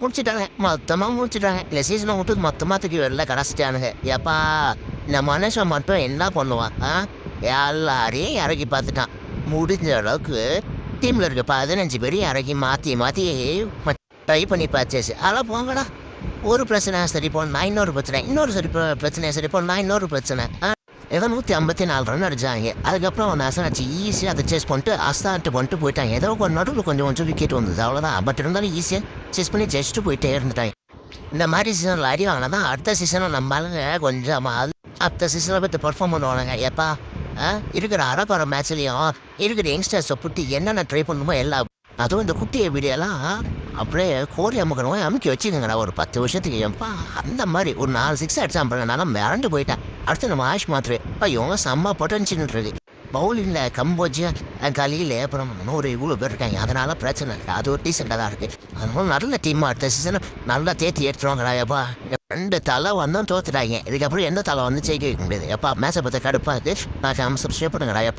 முடிச்சிட்டாங்க. மொத்தமாக முடிச்சிட்டாங்க. இல்லை சீசனை மொத்தமாக தூக்கி வெளில கரைச்சிட்டானுங்க. ஏப்பா இந்த மனுஷன் மட்டும் என்ன பண்ணுவான் ஆ? எல்லாரையும் இறக்கி பார்த்துட்டான். முடிஞ்ச அளவுக்கு டீமில் இருக்க பதினஞ்சு பேர் இறக்கி மாற்றி மாற்றி ட்ரை பண்ணி பார்த்தாச்சு. அதெல்லாம் போங்கடா. ஒரு பிரச்சனை சரி போனா இன்னொரு பிரச்சனை. இன்னொரு சரி பிரச்சனை சரி போனா இன்னொரு பிரச்சனை ஆ, ஏதோ நூற்றி ஐம்பத்தி நாலு ரன் அடிச்சாங்க. அதுக்கப்புறம் நசனாச்சு ஈஸியாக அதை சேஸ் பண்ணிட்டு அஸ்தாட்டு பண்ணிட்டு போயிட்டாங்க ஏதோ ஒரு நடுவில் கொஞ்சம் கொஞ்சம் விக்கெட் வந்தது. அவ்வளோதான் பட் இருந்தாலும் ஈஸியாக சேஸ் பண்ணி ஜெஸ்ட்டு போயிட்டே இருந்துட்டாங்க இந்த மாதிரி சீசனில் அடி வாங்கினா தான் அடுத்த சீசனில் நம்மளால கொஞ்சம் அடுத்த சீசனில் பற்றி பெர்ஃபார்ம் பண்ணுவானுங்க. எப்பா ஆ, இருக்கிற அரக்குற மேட்ச்லேயும் இருக்கிற யங்ஸ்டர்ஸை புட்டி என்னென்ன ட்ரை பண்ணுமோ எல்லாம். அதுவும் இந்த குட்டியை வீடியோலாம் அப்படியே கோரி அமுக்கணும் அமுக்கி வச்சுக்கோங்கடா. ஒரு பத்து வருஷத்துக்கு எப்பா அந்த மாதிரி ஒரு நாலு சிக்ஸ் அடிச்சான் பாருங்க. நான் மிரண்டு போயிட்டேன். அடுத்து நம்ம ஆயுஷ் மாத்திரை. ஐயோ செம்ம பொட்டன்ஷியல் இருக்கு பவுலிங்கில் கம்போஜியா கலியில் அப்புறம் நூறு இவ்வளோ பேர் இருக்காங்க. அதனால் பிரச்சனை இல்லை. அது ஒரு டீசெண்டாக தான் இருக்குது அதனால நல்ல டீம் அடுத்த சீசனை நல்லா தேத்தி எடுத்துருவாங்கடா எப்பா. ரெண்டு தலை வந்தோம் தோத்துட்டாங்க. இதுக்கப்புறம் எந்த தலை வந்து ஜெயிக்க வைக்க முடியாது. எப்பா மேட்சை பற்றி கடுப்பாக இருக்குது நான் சப்ஸ்கிரைப் பண்ணுங்கடா எப்பா.